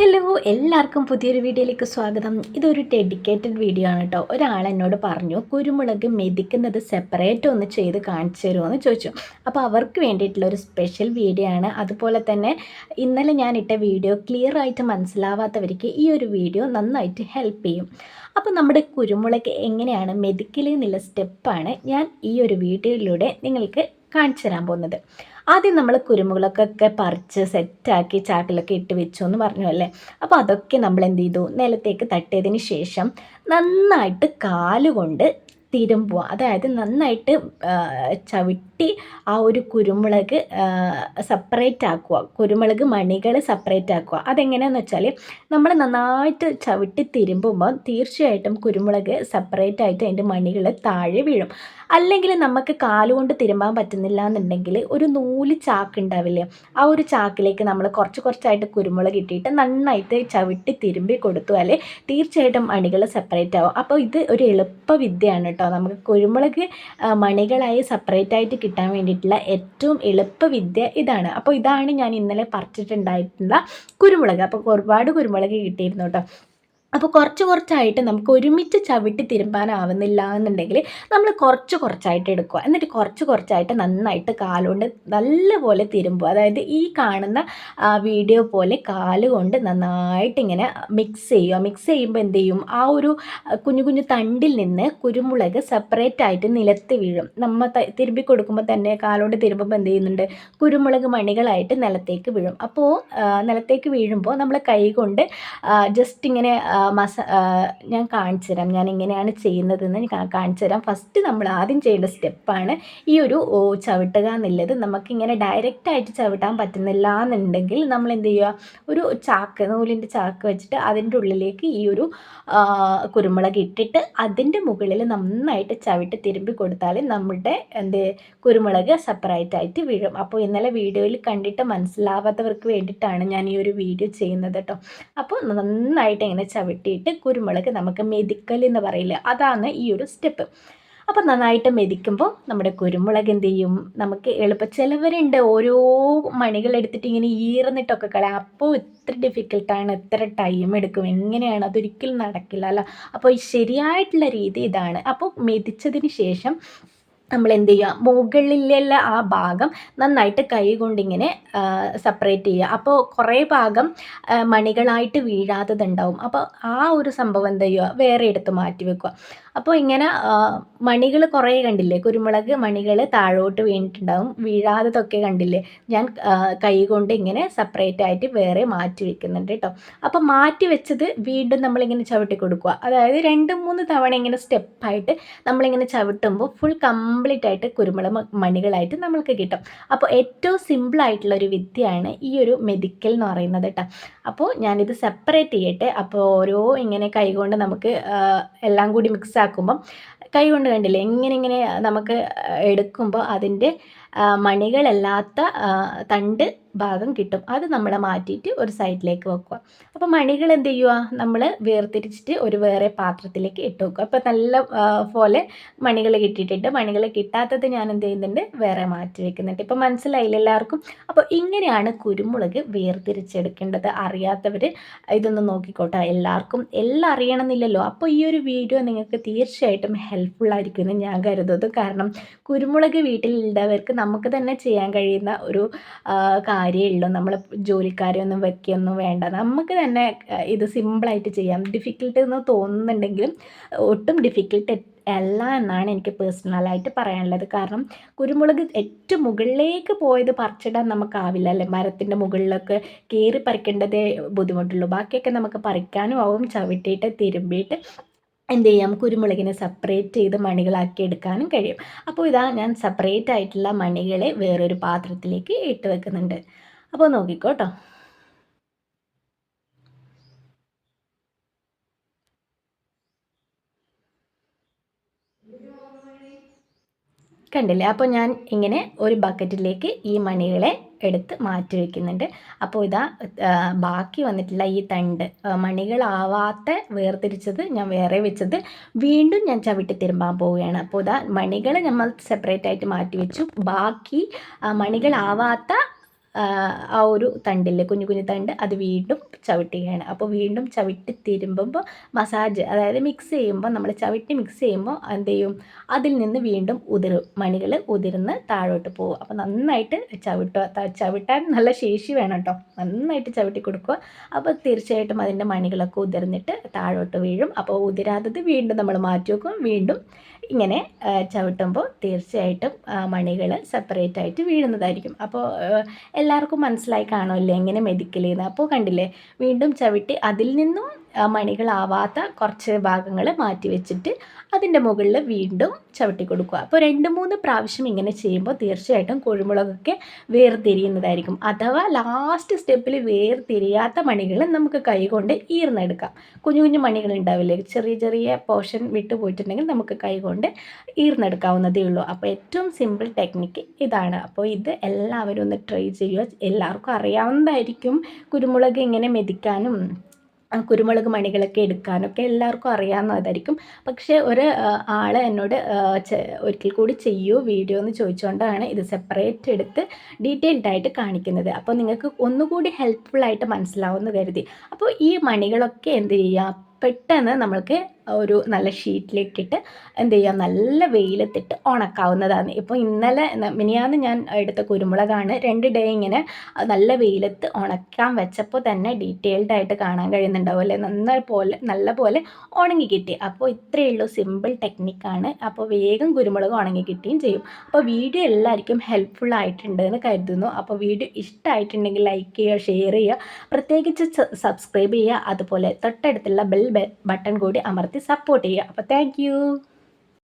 Hello എല്ലാവർക്കും പുതിയൊരു വീഡിയോയിലേക്ക് സ്വാഗതം. ഇതൊരു ഡെഡിക്കേറ്റഡ് വീഡിയോ ആണ് കേട്ടോ ഒരാൾ എന്നോട് പറഞ്ഞു കുരുമുളക് മെതിക്കുന്നത് സെപ്പറേറ്റ് ഒന്ന് ചെയ്ത് കാണിച്ചു തരുമോ എന്ന് ചോദിച്ചു. അപ്പോൾ അവർക്ക് വേണ്ടിയിട്ടുള്ള ഒരു സ്പെഷ്യൽ വീഡിയോ ആണ്. അതുപോലെ തന്നെ ഇന്നലെ ഞാൻ ഇട്ട വീഡിയോ ക്ലിയർ ആയിട്ട് മനസ്സിലാവാത്തവർക്ക് ഈ ഒരു വീഡിയോ നന്നായിട്ട് ഹെൽപ്പ് ചെയ്യും. അപ്പോൾ നമ്മുടെ കുരുമുളക് എങ്ങനെയാണ് മെതിക്കൽ എന്നുള്ള സ്റ്റെപ്പാണ് ഞാൻ ഈ ഒരു വീഡിയോയിലൂടെ നിങ്ങൾക്ക് കാണിച്ചു തരാൻ പോകുന്നത്. ആദ്യം നമ്മൾ കുരുമുളകൊക്കെ പറിച്ച് സെറ്റാക്കി ചാക്കിലൊക്കെ ഇട്ട് വെച്ചു എന്ന് പറഞ്ഞു അല്ലേ? അപ്പോൾ അതൊക്കെ നമ്മൾ എന്ത് ചെയ്തു? നിലത്തേക്ക് തട്ടിയതിന് ശേഷം നന്നായിട്ട് കാലുകൊണ്ട് തിരുമ്പുക. അതായത് നന്നായിട്ട് ചവിട്ടി ആ ഒരു കുരുമുളക് സെപ്പറേറ്റ് ആക്കുക. കുരുമുളക് മണികൾ സെപ്പറേറ്റ് ആക്കുക. അതെങ്ങനെയാണെന്ന് വെച്ചാൽ നമ്മൾ നന്നായിട്ട് ചവിട്ടി തിരുമ്പുമ്പോൾ തീർച്ചയായിട്ടും കുരുമുളക് സെപ്പറേറ്റ് ആയിട്ട് അതിന്റെ മണികൾ താഴെ വീഴും. അല്ലെങ്കിൽ നമുക്ക് കാലുകൊണ്ട് തിരുമ്പാൻ പറ്റുന്നില്ല എന്നുണ്ടെങ്കിൽ ഒരു നൂൽ ചാക്ക് ഉണ്ടാവില്ലേ ആ ഒരു ചാക്കിലേക്ക് നമ്മൾ കുറച്ച് കുറച്ചായിട്ട് കുരുമുളക് ഇട്ടിട്ട് നന്നായിട്ട് ചവിട്ടി തിരുമ്പി കൊടുത്തു അല്ലെ തീർച്ചയായിട്ടും മണികൾ സെപ്പറേറ്റ് ആവും. അപ്പോൾ ഇത് ഒരു എളുപ്പ വിദ്യയാണ് കേട്ടോ. നമുക്ക് കുരുമുളക് മണികളായി സെപ്പറേറ്റ് ആയിട്ട് കിട്ടാൻ വേണ്ടിയിട്ടുള്ള ഏറ്റവും എളുപ്പവിദ്യ ഇതാണ്. അപ്പോൾ ഇതാണ് ഞാൻ ഇന്നലെ പറിച്ചിട്ടുണ്ടായിട്ടുള്ള കുരുമുളക്. അപ്പോൾ ഒരുപാട് കുരുമുളക് കിട്ടിയിരുന്നു കേട്ടോ. അപ്പോൾ കുറച്ച് കുറച്ചായിട്ട് നമുക്ക് ഒരുമിച്ച് ചവിട്ടി തിരുമ്പാനാവുന്നില്ല എന്നുണ്ടെങ്കിൽ നമ്മൾ കുറച്ച് കുറച്ചായിട്ട് എടുക്കുക. എന്നിട്ട് കുറച്ച് കുറച്ചായിട്ട് നന്നായിട്ട് കാലുകൊണ്ട് നല്ലപോലെ തിരുമ്പുക. അതായത് ഈ കാണുന്ന വീഡിയോ പോലെ കാലുകൊണ്ട് നന്നായിട്ട് ഇങ്ങനെ മിക്സ് ചെയ്യുക. മിക്സ് ചെയ്യുമ്പോൾ എന്ത് ചെയ്യും? ആ ഒരു കുഞ്ഞു കുഞ്ഞു തണ്ടിൽ നിന്ന് കുരുമുളക് സെപ്പറേറ്റ് ആയിട്ട് നിലത്ത് വീഴും. നമ്മൾ തിരുമ്പി കൊടുക്കുമ്പോൾ തന്നെ കാലുകൊണ്ട് തിരുമ്പുമ്പോൾ എന്ത് ചെയ്യുന്നുണ്ട്? കുരുമുളക് മണികളായിട്ട് നിലത്തേക്ക് വീഴും. അപ്പോൾ നിലത്തേക്ക് വീഴുമ്പോൾ നമ്മൾ കൈ കൊണ്ട് ജസ്റ്റ് ഇങ്ങനെ മസ ഞാൻ കാണിച്ചു തരാം ഞാൻ എങ്ങനെയാണ് ചെയ്യുന്നതെന്ന് കാണിച്ചു തരാം ഫസ്റ്റ് നമ്മൾ ആദ്യം ചെയ്യേണ്ട സ്റ്റെപ്പാണ് ഈ ഒരു ചവിട്ടുക എന്നുള്ളത്. നമുക്കിങ്ങനെ ഡയറക്റ്റായിട്ട് ചവിട്ടാൻ പറ്റുന്നില്ല എന്നുണ്ടെങ്കിൽ നമ്മൾ എന്ത് ചെയ്യുക ഒരു ചാക്ക് നൂലിന്റെ ചാക്ക് വെച്ചിട്ട് അതിന്റെ ഉള്ളിലേക്ക് ഈ ഒരു കുരുമുളക് ഇട്ടിട്ട് അതിന്റെ മുകളിൽ നന്നായിട്ട് ചവിട്ട് തിരുമ്പി കൊടുത്താൽ നമ്മുടെ എന്ത് കുരുമുളക് സെപ്പറേറ്റ് ആയിട്ട് വീഴും. അപ്പോൾ ഇന്നലെ വീഡിയോയിൽ കണ്ടിട്ട് മനസ്സിലാവാത്തവർക്ക് വേണ്ടിയിട്ടാണ് ഞാൻ ഈ ഒരു വീഡിയോ ചെയ്യുന്നത് കേട്ടോ. അപ്പോൾ നന്നായിട്ട് ഇങ്ങനെ ചവിട്ടി വെട്ടിയിട്ട് കുരുമുളക് നമുക്ക് മെതിക്കൽ എന്ന് പറയില്ല അതാണ് ഈ ഒരു സ്റ്റെപ്പ് അപ്പം നന്നായിട്ട് മെതിക്കുമ്പോൾ നമ്മുടെ കുരുമുളക് എന്ത് ചെയ്യും? നമുക്ക് എളുപ്പം ചിലവരുണ്ട്. ഓരോ മണികൾ എടുത്തിട്ട് ഇങ്ങനെ ഈർന്നിട്ടൊക്കെ കളയാം. അപ്പോൾ ഇത്ര ഡിഫിക്കൽട്ടാണ് എത്ര ടൈം എടുക്കും. എങ്ങനെയാണ്? അതൊരിക്കലും നടക്കില്ല അല്ല? അപ്പോൾ ശരിയായിട്ടുള്ള രീതി ഇതാണ്. അപ്പോൾ മെതിച്ചതിന് ശേഷം നമ്മൾ എന്ത് ചെയ്യുക? മുകളിലുള്ള ആ ഭാഗം നന്നായിട്ട് കൈ കൊണ്ടിങ്ങനെ സെപ്പറേറ്റ് ചെയ്യുക. അപ്പോൾ കുറേ ഭാഗം മണികളായിട്ട് വീഴാത്തതുണ്ടാവും. അപ്പോൾ ആ ഒരു സംഭവം എന്താ ചെയ്യുക? വേറെ എടുത്ത് മാറ്റി വെക്കുക. അപ്പോൾ ഇങ്ങനെ മണികൾ കുറേ കണ്ടില്ലേ? കുരുമുളക് മണികൾ താഴോട്ട് വീണിട്ടുണ്ടാവും. വീഴാത്തതൊക്കെ കണ്ടില്ലേ? ഞാൻ കൈ കൊണ്ട് ഇങ്ങനെ സെപ്പറേറ്റ് ആയിട്ട് വേറെ മാറ്റി വെക്കുന്നുണ്ട് കേട്ടോ. അപ്പോൾ മാറ്റി വെച്ചത് വീണ്ടും നമ്മളിങ്ങനെ ചവിട്ടി കൊടുക്കുക. അതായത് രണ്ട് മൂന്ന് തവണ ഇങ്ങനെ സ്റ്റെപ്പായിട്ട് നമ്മളിങ്ങനെ ചവിട്ടുമ്പോൾ ഫുൾ കംപ്ലീറ്റ് ആയിട്ട് കുരുമുളക് മണികളായിട്ട് നമ്മൾക്ക് കിട്ടും. അപ്പോൾ ഏറ്റവും സിമ്പിളായിട്ടുള്ള ഒരു വിദ്യയാണ് ഈ ഒരു മെഡിക്കൽ എന്ന് പറയുന്നത് കേട്ടോ അപ്പോൾ ഞാനിത് സെപ്പറേറ്റ് ചെയ്യട്ടെ. അപ്പോൾ ഓരോ ഇങ്ങനെ കൈകൊണ്ട് നമുക്ക് എല്ലാം കൂടി മിക്സ് ആക്കുമ്പം കൈ കൊണ്ട് കണ്ടില്ലേ? ഇങ്ങനെ ഇങ്ങനെ നമുക്ക് എടുക്കുമ്പോൾ അതിന്റെ മണികളല്ലാത്ത തണ്ട് ഭാഗം കിട്ടും. അത് നമ്മൾ മാറ്റിയിട്ട് ഒരു സൈഡിലേക്ക് വെക്കുക. അപ്പോൾ മണികൾ എന്ത് ചെയ്യുക നമ്മൾ വേർതിരിച്ചിട്ട് ഒരു വേറെ പാത്രത്തിലേക്ക് ഇട്ട് വെക്കുക. അപ്പോൾ നല്ല പോലെ മണികൾ കിട്ടിയിട്ടുണ്ട്. മണികൾ കിട്ടാത്തത് ഞാൻ എന്ത് ചെയ്യുന്നുണ്ട്? വേറെ മാറ്റി വെക്കുന്നുണ്ട്. ഇപ്പോൾ മനസ്സിലായില്ല എല്ലാവർക്കും? അപ്പോൾ ഇങ്ങനെയാണ് കുരുമുളക് വേർതിരിച്ചെടുക്കേണ്ടത്. അറിയാത്തവർ ഇതൊന്ന് നോക്കിക്കോട്ടെ എല്ലാവർക്കും. എല്ലാം അറിയണമെന്നില്ലല്ലോ. അപ്പോൾ ഈ ഒരു വീഡിയോ നിങ്ങൾക്ക് തീർച്ചയായിട്ടും ഹെൽപ്ഫുൾ ആയിരിക്കുമെന്ന് ഞാൻ കരുതുന്നത് കാരണം കുരുമുളക് വീട്ടിലുള്ളവർക്ക് നമുക്ക് തന്നെ ചെയ്യാൻ കഴിയുന്ന ഒരു കാര്യമേ ഉള്ളൂ. നമ്മൾ ജോലിക്കാരെയൊന്നും ഒന്നും വെക്കുകയൊന്നും വേണ്ട. നമുക്ക് തന്നെ ഇത് സിമ്പിളായിട്ട് ചെയ്യാം. ഡിഫിക്കൽട്ട് എന്ന് തോന്നുന്നുണ്ടെങ്കിലും ഒട്ടും ഡിഫിക്കൽട്ട് അല്ല എന്നാണ് എനിക്ക് പേഴ്സണലായിട്ട് പറയാനുള്ളത്. കാരണം കുരുമുളക് ഏറ്റവും മുകളിലേക്ക് പോയത് പറിച്ചിടാൻ നമുക്കാവില്ല അല്ലേ? മരത്തിന്റെ മുകളിലൊക്കെ കയറി പറിക്കേണ്ടതേ ബുദ്ധിമുട്ടുള്ളൂ. ബാക്കിയൊക്കെ നമുക്ക് പറിക്കാനും ആവും ചവിട്ടിയിട്ട് തിരുമ്പിയിട്ട്. എന്ത് ചെയ്യാം? കുരുമുളകിനെ സെപ്പറേറ്റ് ചെയ്ത് മണികളാക്കി എടുക്കാനും കഴിയും. അപ്പോൾ ഇതാ ഞാൻ സെപ്പറേറ്റ് ആയിട്ടുള്ള മണികളെ വേറൊരു പാത്രത്തിലേക്ക് ഇട്ട് വെക്കുന്നുണ്ട്. അപ്പോൾ നോക്കിക്കോട്ടോ കണ്ടില്ലേ? അപ്പോൾ ഞാൻ ഇങ്ങനെ ഒരു ബക്കറ്റിലേക്ക് ഈ മണികളെ എടുത്ത് മാറ്റി വയ്ക്കുന്നുണ്ട് അപ്പോൾ ഇതാ ബാക്കി വന്നിട്ടില്ല ഈ തണ്ട് മണികളാവാത്ത വേർതിരിച്ചത് ഞാൻ വേറെ വെച്ചത് വീണ്ടും ഞാൻ ചവിട്ടി തിരുമ്പാൻ പോവുകയാണ്. അപ്പോൾ ഇതാ മണികൾ നമ്മൾ സെപ്പറേറ്റ് ആയിട്ട് മാറ്റി വെച്ചു. ബാക്കി മണികളാവാത്ത ആ ഒരു തണ്ടില്ലേ കുഞ്ഞു കുഞ്ഞു തണ്ട് അത് വീണ്ടും ചവിട്ടുകയാണ്. അപ്പോൾ വീണ്ടും ചവിട്ടി തിരുമ്പുമ്പോൾ മസാജ് അതായത് മിക്സ് ചെയ്യുമ്പോൾ നമ്മൾ ചവിട്ടി മിക്സ് ചെയ്യുമ്പോൾ എന്ത് ചെയ്യും? അതിൽ നിന്ന് വീണ്ടും ഉതിരും മണികൾ ഉതിർന്ന് താഴോട്ട് പോകും അപ്പോൾ നന്നായിട്ട് ചവിട്ടുക. ചവിട്ടാൻ നല്ല ശേഷി വേണം കേട്ടോ. നന്നായിട്ട് ചവിട്ടി കൊടുക്കുക. അപ്പോൾ തീർച്ചയായിട്ടും അതിന്റെ മണികളൊക്കെ ഉതിർന്നിട്ട് താഴോട്ട് വീഴും. അപ്പോൾ ഉതിരാത്തത് വീണ്ടും നമ്മൾ മാറ്റി വെക്കും. വീണ്ടും ഇങ്ങനെ ചവിട്ടുമ്പോൾ തീർച്ചയായിട്ടും മണികൾ സെപ്പറേറ്റ് ആയിട്ട് വീഴുന്നതായിരിക്കും. അപ്പോൾ എല്ലാവർക്കും മനസ്സിലായി കാണുമല്ലേ എങ്ങനെ മെതിക്കലേന്ന് അപ്പോൾ കണ്ടില്ലേ വീണ്ടും ചവിട്ടി അതിൽ നിന്നും മണികളാവാത്ത കുറച്ച് ഭാഗങ്ങൾ മാറ്റി വെച്ചിട്ട് അതിന്റെ മുകളിൽ വീണ്ടും ചവിട്ടി കൊടുക്കുക. അപ്പോൾ രണ്ട് മൂന്ന് പ്രാവശ്യം ഇങ്ങനെ ചെയ്യുമ്പോൾ തീർച്ചയായിട്ടും കുരുമുളകൊക്കെ വേർതിരിയുന്നതായിരിക്കും. അഥവാ ലാസ്റ്റ് സ്റ്റെപ്പിൽ വേർതിരിയാത്ത മണികൾ നമുക്ക് കൈകൊണ്ട് ഈർന്നെടുക്കാം. കുഞ്ഞു കുഞ്ഞു മണികൾ ഉണ്ടാവില്ലേ ചെറിയ ചെറിയ പോർഷൻ വിട്ടുപോയിട്ടുണ്ടെങ്കിൽ നമുക്ക് കൈകൊണ്ട് ഈർന്നെടുക്കാവുന്നതേ ഉള്ളൂ. അപ്പോൾ ഏറ്റവും സിമ്പിൾ ടെക്നിക്ക് ഇതാണ്. അപ്പോൾ ഇത് എല്ലാവരും ഒന്ന് ട്രൈ ചെയ്യുക. എല്ലാവർക്കും അറിയാവുന്നതായിരിക്കും കുരുമുളക് ഇങ്ങനെ മെതിക്കാനും കുരുമുളക് മണികളൊക്കെ എടുക്കാനൊക്കെ എല്ലാവർക്കും അറിയാവുന്നതായിരിക്കും. പക്ഷേ ഒരു ആൾ എന്നോട് ഒരിക്കൽ കൂടി ചെയ്യൂ വീഡിയോ എന്ന് ചോദിച്ചുകൊണ്ടാണ് ഇത് സെപ്പറേറ്റ് എടുത്ത് ഡീറ്റെയിൽഡ് ആയിട്ട് കാണിക്കുന്നത്. അപ്പോൾ നിങ്ങൾക്ക് ഒന്നുകൂടി ഹെൽപ്ഫുൾ ആയിട്ട് മനസ്സിലാവുമെന്ന് കരുതി. അപ്പോൾ ഈ മണികളൊക്കെ എന്ത് ചെയ്യുക പെട്ടെന്ന് നമ്മൾക്ക് ഒരു നല്ല ഷീറ്റിലേക്കിട്ട് എന്ത് ചെയ്യാം? നല്ല വെയിലത്തിട്ട് ഉണക്കാവുന്നതാണ്. ഇപ്പോൾ ഇന്നലെ മിനിയാന്ന് ഞാൻ എടുത്ത കുരുമുളകാണ്. രണ്ട് ഡേ ഇങ്ങനെ നല്ല വെയിലത്ത് ഉണക്കാൻ വെച്ചപ്പോൾ തന്നെ ഡീറ്റെയിൽഡ് ആയിട്ട് കാണാൻ കഴിയുന്നുണ്ടാവും അല്ലേ? നന്ന പോലെ നല്ല പോലെ ഉണങ്ങി കിട്ടി. അപ്പോൾ ഇത്രയേ ഉള്ളൂ സിമ്പിൾ ടെക്നിക്കാണ് അപ്പോൾ വേഗം കുരുമുളക് ഉണങ്ങി കിട്ടുകയും ചെയ്യും. അപ്പോൾ വീഡിയോ എല്ലാവർക്കും ഹെൽപ്ഫുൾ ആയിട്ടുണ്ട് എന്ന് കരുതുന്നു. അപ്പോൾ വീഡിയോ ഇഷ്ടമായിട്ടുണ്ടെങ്കിൽ ലൈക്ക് ചെയ്യുക ഷെയർ ചെയ്യുക പ്രത്യേകിച്ച് സബ്സ്ക്രൈബ് ചെയ്യുക. അതുപോലെ തൊട്ടടുത്തുള്ള ബട്ടൺ കൂടി അമർത്തി സപ്പോർട്ട് ചെയ്യുക. അപ്പോൾ താങ്ക്